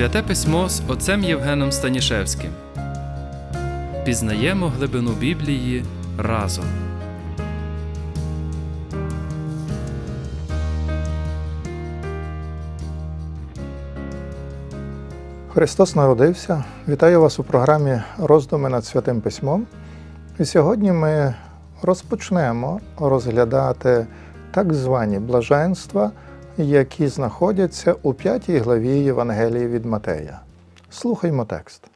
Святе письмо з отцем Євгеном Станішевським. Пізнаємо глибину Біблії разом. Христос народився. Вітаю вас у програмі Роздуми над Святим Письмом. І сьогодні ми розпочнемо розглядати так звані блаженства, які знаходяться у п'ятій главі Євангелії від Матея. Слухаймо текст.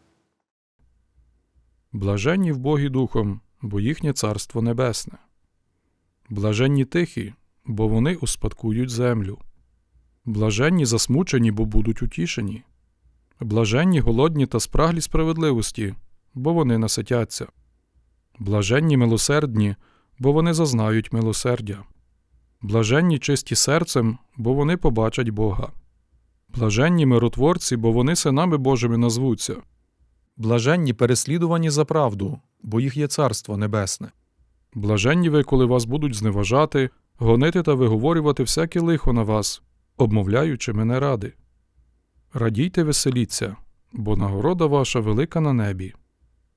Блаженні в Богі Духом, бо їхнє царство небесне. Блаженні тихі, бо вони успадкують землю. Блаженні засмучені, бо будуть утішені. Блаженні голодні та спраглі справедливості, бо вони наситяться. Блаженні милосердні, бо вони зазнають милосердя. Блаженні чисті серцем, бо вони побачать Бога. Блаженні миротворці, бо вони синами Божими назвуться. Блаженні переслідувані за правду, бо їх є царство небесне. Блаженні ви, коли вас будуть зневажати, гонити та виговорювати всяке лихо на вас, обмовляючи мене ради. Радійте веселіться, бо нагорода ваша велика на небі.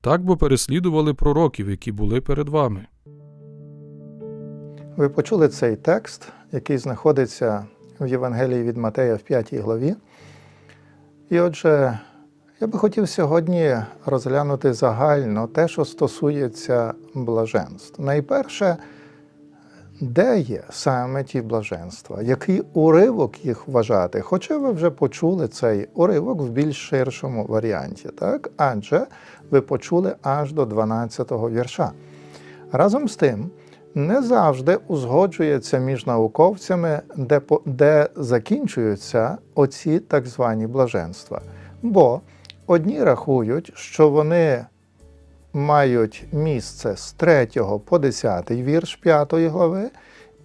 Так бо переслідували пророків, які були перед вами. Ви почули цей текст, який знаходиться в Євангелії від Матея в 5 главі. І отже, я би хотів сьогодні розглянути загально те, що стосується блаженств. Найперше, де є саме ті блаженства, який уривок їх вважати? Хоча ви вже почули цей уривок в більш ширшому варіанті, так? адже ви почули аж до 12-го вірша. Разом з тим, не завжди узгоджується між науковцями, де, де закінчуються оці так звані блаженства. Бо одні рахують, що вони мають місце з 3 по 10 вірш 5 глави,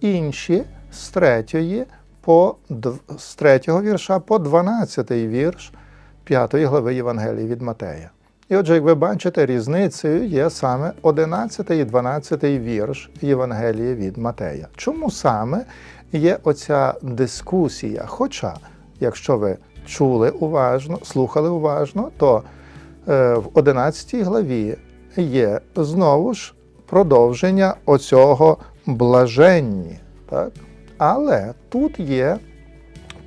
інші з 3 по з 3 вірша по 12 вірш 5 глави Євангелії від Матея. І отже, як ви бачите, різницею є саме 11 і 12 вірш Євангелії від Матея. Чому саме є оця дискусія? Хоча, якщо ви чули уважно, слухали уважно, то е, в 11 главі є знову ж продовження оцього блаженні. Так? Але тут є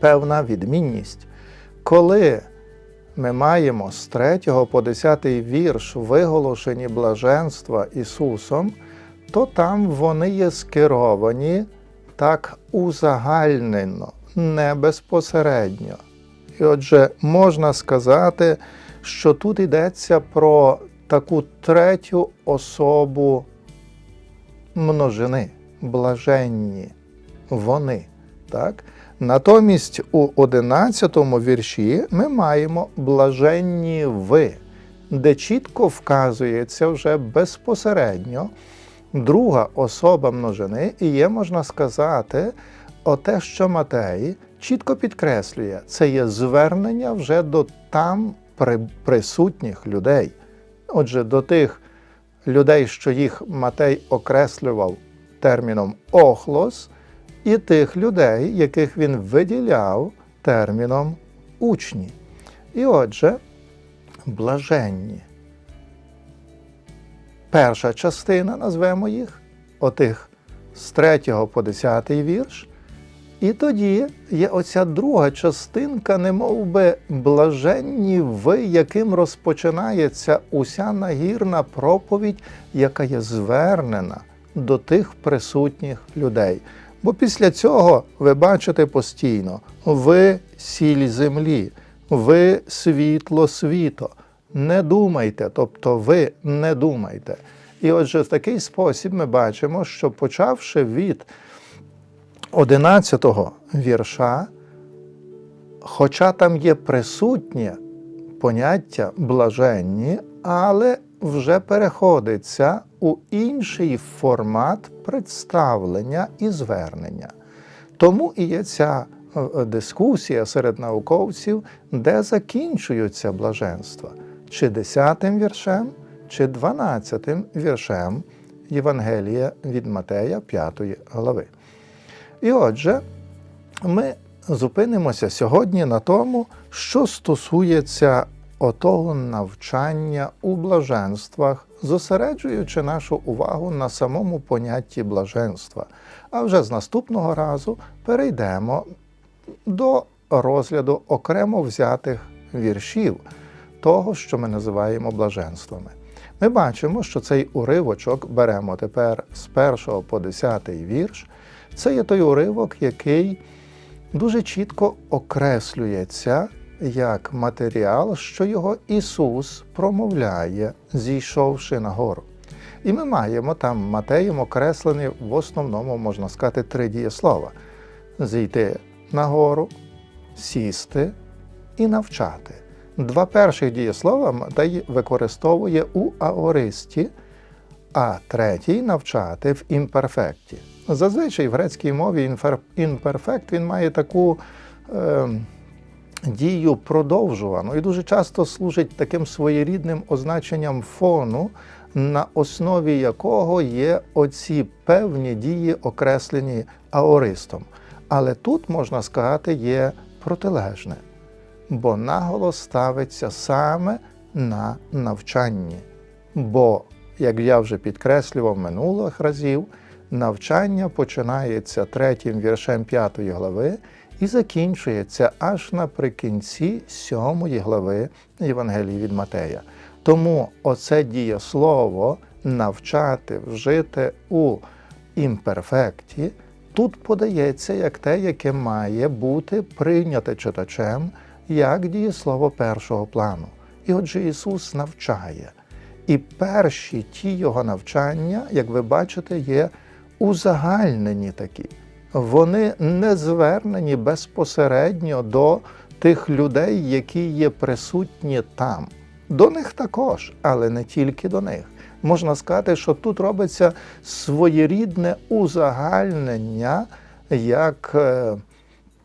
певна відмінність. Коли ми маємо з 3 по 10 вірш виголошені блаженства Ісусом, то там вони є скеровані так узагальнено, не безпосередньо. І отже, можна сказати, що тут йдеться про таку третю особу множини, блаженні, вони. Так? Натомість у 11 вірші ми маємо блаженні ви, де чітко вказується вже безпосередньо друга особа множини, і є, можна сказати, оте, що Матей чітко підкреслює, це є звернення вже до там присутніх людей. Отже, до тих людей, що їх Матей окреслював терміном охлос, і тих людей, яких він виділяв терміном учні. І отже, блаженні. Перша частина, назвемо їх, отих з 3 по 10 вірш. І тоді є оця друга частинка, немов би блаженні ви, яким розпочинається уся нагірна проповідь, яка є звернена до тих присутніх людей. Бо після цього ви бачите постійно, ви сіль землі, ви світло світо. Не думайте, тобто ви не думайте. І отже, в такий спосіб ми бачимо, що почавши від 11 вірша, хоча там є присутнє поняття блаженні, але вже переходиться у інший формат представлення і звернення. Тому і є ця е, е, дискусія серед науковців, де закінчуються блаженства, чи 10 віршем, чи 12 віршем Євангелія від Матея 5 глави. І отже, ми зупинимося сьогодні на тому, що стосується отого навчання у блаженствах, зосереджуючи нашу увагу на самому понятті блаженства. А вже з наступного разу перейдемо до розгляду окремо взятих віршів того, що ми називаємо блаженствами. Ми бачимо, що цей уривочок беремо тепер з 1 по 10 вірш. Це є той уривок, який дуже чітко окреслюється як матеріал, що його Ісус промовляє, зійшовши на гору. І ми маємо там Матеєм окреслені в основному, можна сказати, три дієслова: зійти на гору, сісти і навчати. Два перших дієслова Матей використовує у аористі, а третій навчати в імперфекті. Зазвичай в грецькій мові імперфект він має таку е, дію продовжувану і дуже часто служить таким своєрідним означенням фону, на основі якого є оці певні дії, окреслені аористом. Але тут, можна сказати, є протилежне, бо наголос ставиться саме на навчанні. Бо, як я вже підкреслював минулих разів, навчання починається третім віршем п'ятої глави і закінчується аж наприкінці сьомої глави Євангелії від Матея. Тому оце дієслово навчати, вжити у імперфекті тут подається як те, яке має бути прийняте читачем як дієслово першого плану. І отже, Ісус навчає. І перші ті його навчання, як ви бачите, є узагальнені такі. Вони не звернені безпосередньо до тих людей, які є присутні там. До них також, але не тільки до них. Можна сказати, що тут робиться своєрідне узагальнення як е,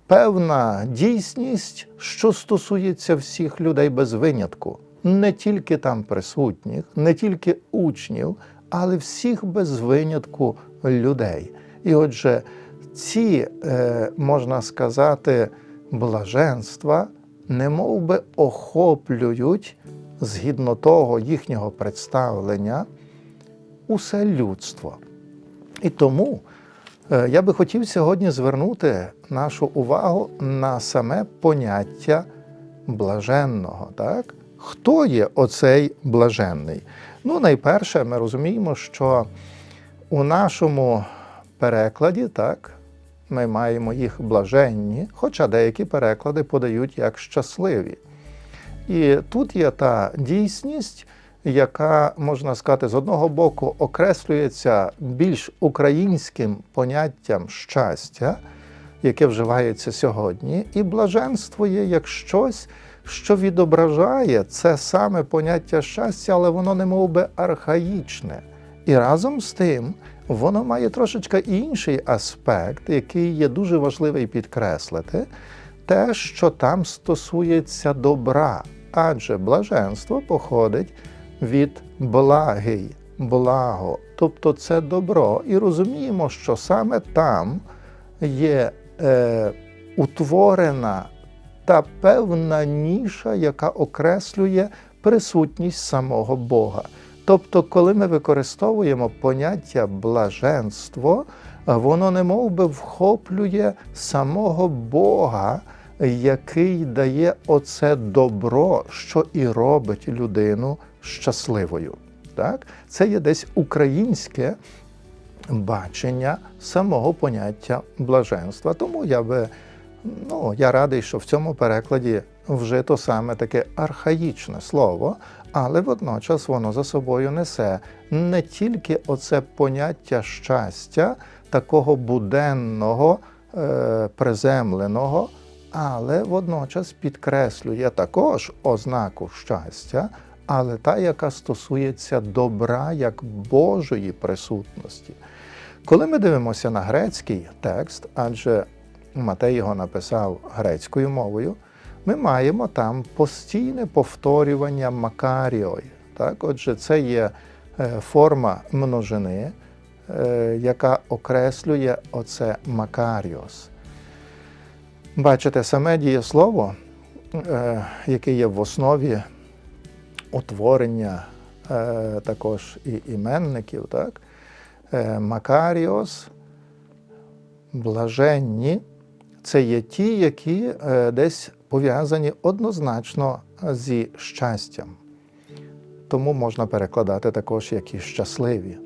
певна дійсність, що стосується всіх людей без винятку, не тільки там присутніх, не тільки учнів, але всіх без винятку людей. І отже, ці, е, можна сказати, блаженства, не би охоплюють згідно того їхнього представлення усе людство. І тому е, я би хотів сьогодні звернути нашу увагу на саме поняття блаженного. Так? Хто є оцей блаженний? Ну, найперше, ми розуміємо, що у нашому перекладі, так, ми маємо їх блаженні, хоча деякі переклади подають як щасливі. І тут є та дійсність, яка, можна сказати, з одного боку окреслюється більш українським поняттям щастя, яке вживається сьогодні, і блаженство є як щось, що відображає це саме поняття щастя, але воно не мов би архаїчне. І разом з тим воно має трошечки інший аспект, який є дуже важливий підкреслити, те, що там стосується добра, адже блаженство походить від благий, благо, тобто це добро. І розуміємо, що саме там є е, утворена та певна ніша, яка окреслює присутність самого Бога. Тобто, коли ми використовуємо поняття блаженство, воно не би вхоплює самого Бога, який дає оце добро, що і робить людину щасливою. Так? Це є десь українське бачення самого поняття блаженства. Тому я би ну, я радий, що в цьому перекладі вжито саме таке архаїчне слово, але водночас воно за собою несе не тільки оце поняття щастя, такого буденного, е, приземленого, але водночас підкреслює також ознаку щастя, але та, яка стосується добра як Божої присутності. Коли ми дивимося на грецький текст, адже Матей його написав грецькою мовою, ми маємо там постійне повторювання макаріой. Так? Отже, це є е, форма множини, е, яка окреслює оце макаріос. Бачите, саме дієслово, е, яке є в основі утворення також і іменників, так? Макаріос, блаженні, це є ті, які е, десь пов'язані однозначно зі щастям. Тому можна перекладати також як і щасливі.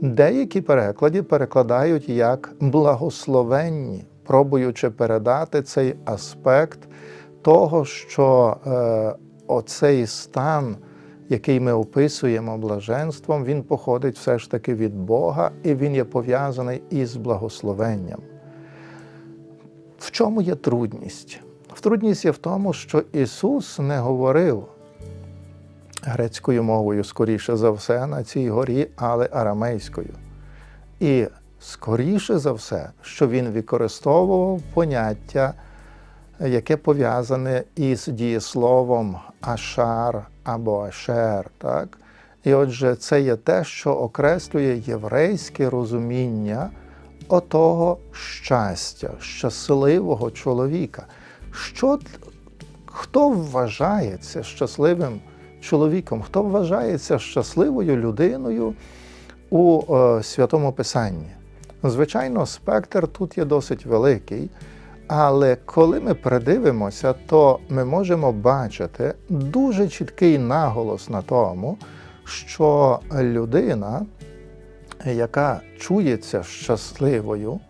Деякі переклади перекладають як благословенні, пробуючи передати цей аспект того, що е, оцей стан, який ми описуємо блаженством, він походить все ж таки від Бога і він є пов'язаний із благословенням. В чому є трудність? Трудність є в тому, що Ісус не говорив грецькою мовою, скоріше за все, на цій горі, але арамейською. І скоріше за все, що він використовував поняття, яке пов'язане із дієсловом ашар або ашер. Так? І отже, це є те, що окреслює єврейське розуміння отого щастя, щасливого чоловіка. Що, хто вважається щасливим чоловіком, хто вважається щасливою людиною у е, Святому Писанні? Звичайно, спектр тут є досить великий, але коли ми придивимося, то ми можемо бачити дуже чіткий наголос на тому, що людина, яка чується щасливою,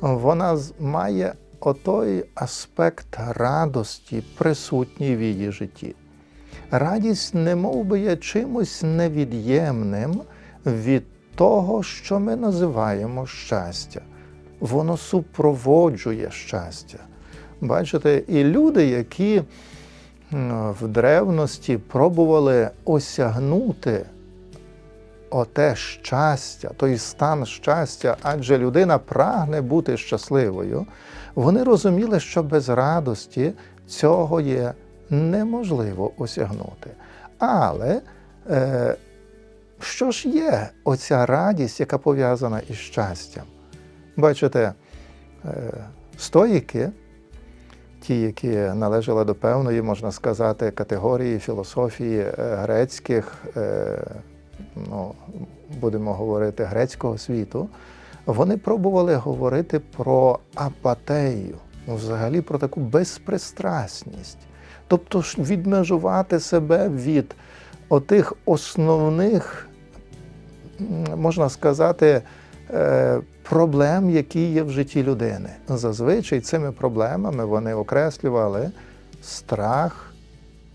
вона має отой аспект радості, присутній в її житті. Радість не би є чимось невід'ємним від того, що ми називаємо щастя. Воно супроводжує щастя. Бачите, і люди, які в древності пробували осягнути оте щастя, той стан щастя, адже людина прагне бути щасливою, вони розуміли, що без радості цього є неможливо осягнути. Але е, що ж є оця радість, яка пов'язана із щастям? Бачите, е, стоїки, ті, які належали до певної, можна сказати, категорії філософії е, грецьких, е, ну, будемо говорити, грецького світу, вони пробували говорити про апатею, ну, взагалі про таку безпристрасність. Тобто відмежувати себе від отих основних, можна сказати, е, проблем, які є в житті людини. Зазвичай цими проблемами вони окреслювали страх,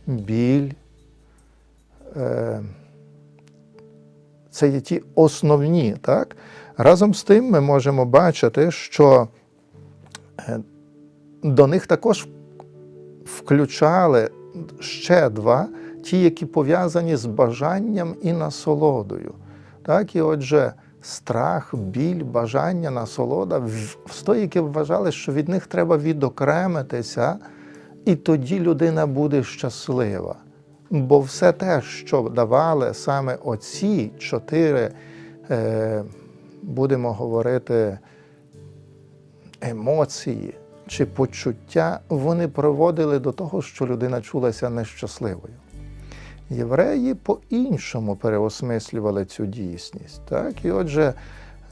біль. Це є ті основні, так? Разом з тим ми можемо бачити, що е, до них також включали ще два, ті, які пов'язані з бажанням і насолодою. Так, і отже, страх, біль, бажання, насолода. в- Стоїки вважали, що від них треба відокремитися, і тоді людина буде щаслива. Бо все те, що давали саме оці чотири, е, будемо говорити, емоції чи почуття, вони приводили до того, що людина чулася нещасливою. Євреї по-іншому переосмислювали цю дійсність. Так? І отже,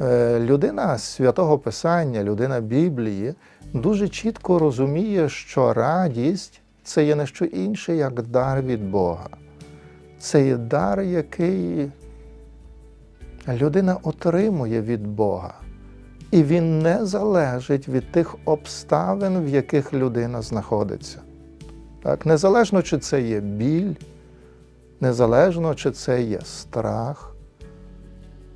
е, людина святого Писання, людина Біблії дуже чітко розуміє, що радість це є не що інше, як дар від Бога. Це є дар, який людина отримує від Бога. І він не залежить від тих обставин, в яких людина знаходиться. Так? Незалежно, чи це є біль, незалежно, чи це є страх.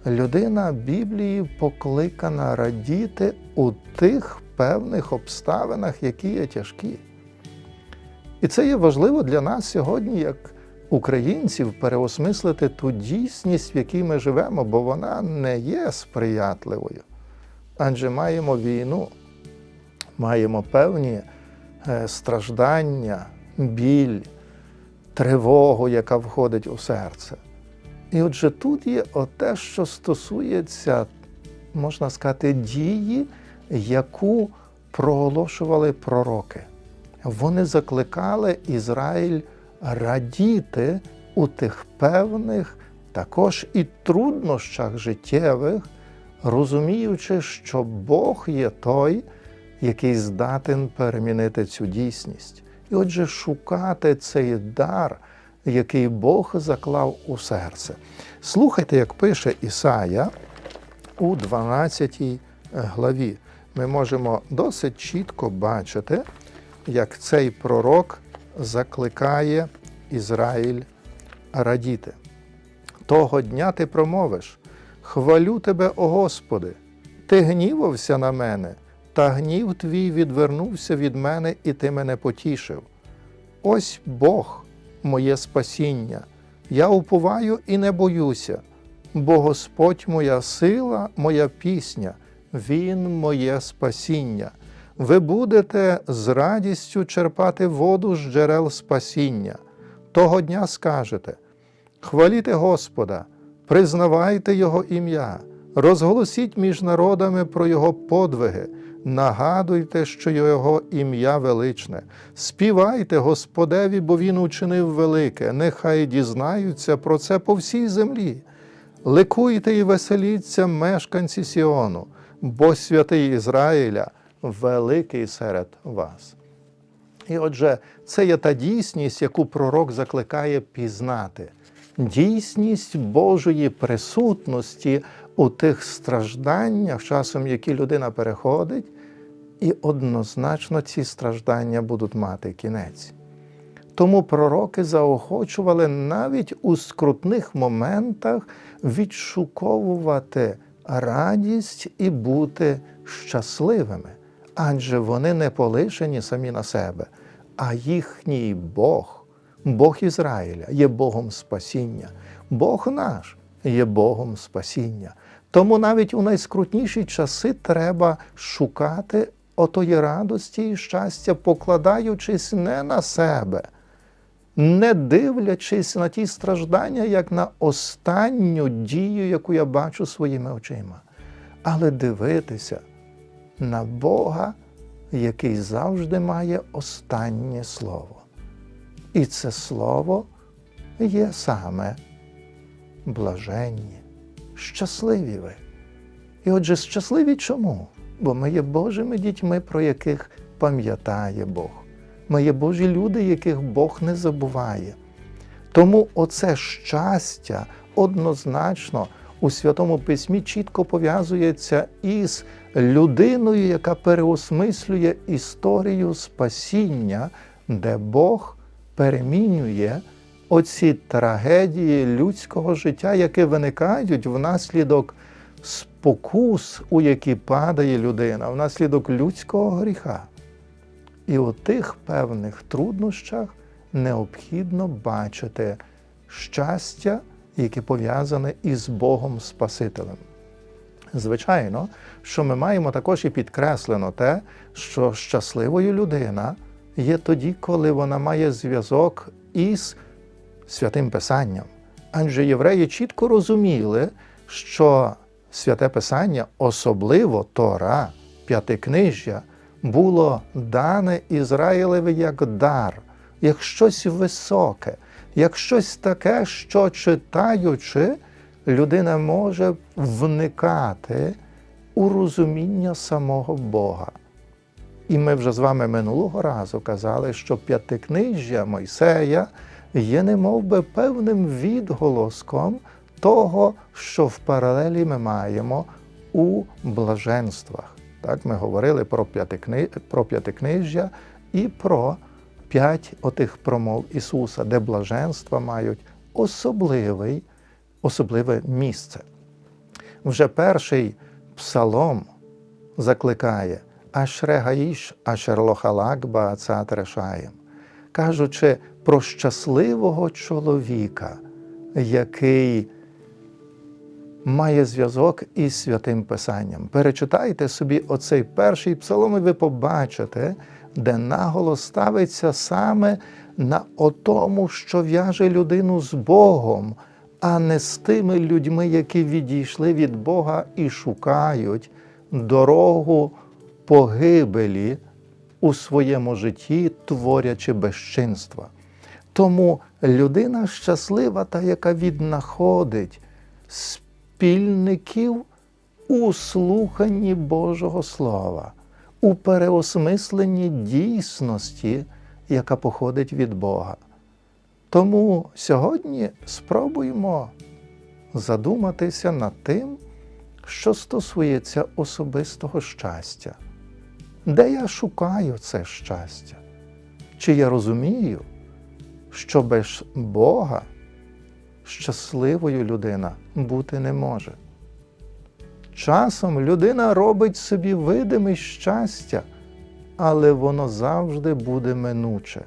Людина Біблії покликана радіти у тих певних обставинах, які є тяжкі. І це є важливо для нас сьогодні, як українців, переосмислити ту дійсність, в якій ми живемо, бо вона не є сприятливою. Адже маємо війну, маємо певні е, страждання, біль, тривогу, яка входить у серце. І отже, тут є те, що стосується, можна сказати, дії, яку проголошували пророки. Вони закликали Ізраїль радіти у тих певних також і труднощах життєвих, розуміючи, що Бог є той, який здатен перемінити цю дійсність. І отже, шукати цей дар, який Бог заклав у серце. Слухайте, як пише Ісая у 12 главі. Ми можемо досить чітко бачити, як цей пророк закликає Ізраїль радіти. Того дня ти промовиш: Хвалю тебе, о Господи, ти гнівався на мене, та гнів твій відвернувся від мене, і ти мене потішив. Ось Бог, моє спасіння, я уповаю і не боюся, бо Господь моя сила, моя пісня, Він моє спасіння. Ви будете з радістю черпати воду з джерел спасіння. Того дня скажете: Хваліте Господа, признавайте Його ім'я, розголосіть між народами про Його подвиги, нагадуйте, що Його ім'я величне, співайте Господеві, бо Він учинив велике, нехай дізнаються про це по всій землі. Ликуйте і веселіться, мешканці Сіону, бо святий Ізраїля великий серед вас. І отже, це є та дійсність, яку пророк закликає пізнати. Дійсність Божої присутності у тих стражданнях, часом які людина переходить, і однозначно ці страждання будуть мати кінець. Тому пророки заохочували навіть у скрутних моментах відшуковувати радість і бути щасливими, адже вони не полишені самі на себе, а їхній Бог, Бог Ізраїля, є Богом спасіння, Бог наш є Богом спасіння. Тому навіть у найскрутніші часи треба шукати отої радості і щастя, покладаючись не на себе, не дивлячись на ті страждання, як на останню дію, яку я бачу своїми очима, але дивитися на Бога, який завжди має останнє слово. І це слово є саме блаженні, щасливі ви. І отже, щасливі чому? Бо ми є Божими дітьми, про яких пам'ятає Бог. Ми є Божі люди, яких Бог не забуває. Тому оце щастя однозначно у Святому Письмі чітко пов'язується із людиною, яка переосмислює історію спасіння, де Бог перемінює оці трагедії людського життя, які виникають внаслідок спокус, у які падає людина, внаслідок людського гріха. І у тих певних труднощах необхідно бачити щастя, яке пов'язане із Богом Спасителем. Звичайно, що ми маємо також і підкреслено те, що щасливою людина є тоді, коли вона має зв'язок із святим Писанням. Адже євреї чітко розуміли, що святе Писання, особливо Тора, п'ятикнижжя, було дане Ізраїлеві як дар, як щось високе, як щось таке, що читаючи, людина може вникати у розуміння самого Бога. І ми вже з вами минулого разу казали, що п'ятикнижжя Мойсея є немов би певним відголоском того, що в паралелі ми маємо у блаженствах. Так, ми говорили про, п'ятикнижжя і про п'ять отих промов Ісуса, де блаженства мають особливий, особливе місце. Вже перший псалом закликає Ашре Гаїш, Ашер Лохалак кажучи про щасливого чоловіка, який має зв'язок із святим Писанням. Перечитайте собі оцей перший псалом, і ви побачите, де наголос ставиться саме на отому, що в'яже людину з Богом, а не з тими людьми, які відійшли від Бога і шукають дорогу погибелі у своєму житті, творячи безчинства. Тому людина щаслива та, яка віднаходить спільників у слуханні Божого Слова, у переосмисленні дійсності, яка походить від Бога. Тому сьогодні спробуємо задуматися над тим, що стосується особистого щастя. Де я шукаю це щастя? Чи я розумію, що без Бога щасливою людина бути не може? Часом людина робить собі видиме щастя, але воно завжди буде минуче.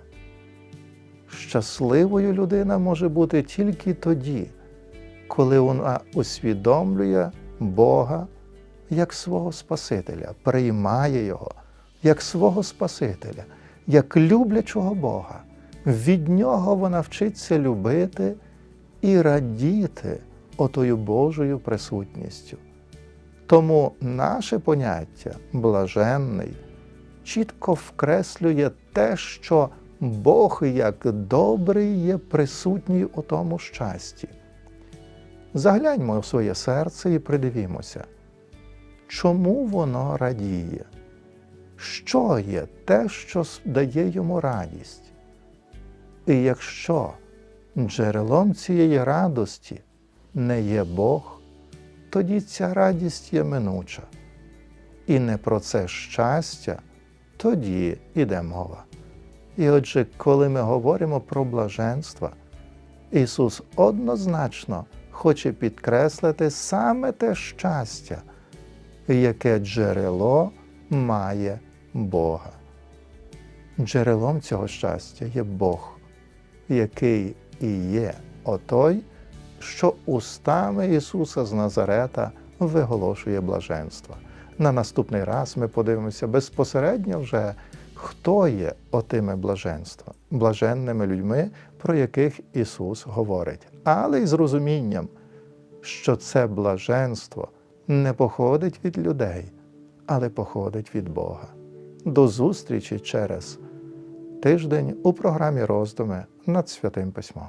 Щасливою людина може бути тільки тоді, коли вона усвідомлює Бога як свого Спасителя, приймає Його як свого Спасителя, як люблячого Бога. Від нього вона вчиться любити і радіти отою Божою присутністю. Тому наше поняття блаженний чітко вкреслює те, що Бог як добрий є присутній у тому щасті. Загляньмо в своє серце і придивімося, чому воно радіє, що є те, що дає йому радість. І якщо джерелом цієї радості не є Бог, тоді ця радість є минуча. І не про це щастя тоді йде мова. І отже, коли ми говоримо про блаженство, Ісус однозначно хоче підкреслити саме те щастя, яке джерело має Бога. Джерелом цього щастя є Бог, який і є отой, що устами Ісуса з Назарета виголошує блаженство. На наступний раз ми подивимося безпосередньо вже, хто є отими блаженства, блаженними людьми, про яких Ісус говорить, але й з розумінням, що це блаженство не походить від людей, але походить від Бога. До зустрічі через тиждень у програмі роздуми над святим письмом.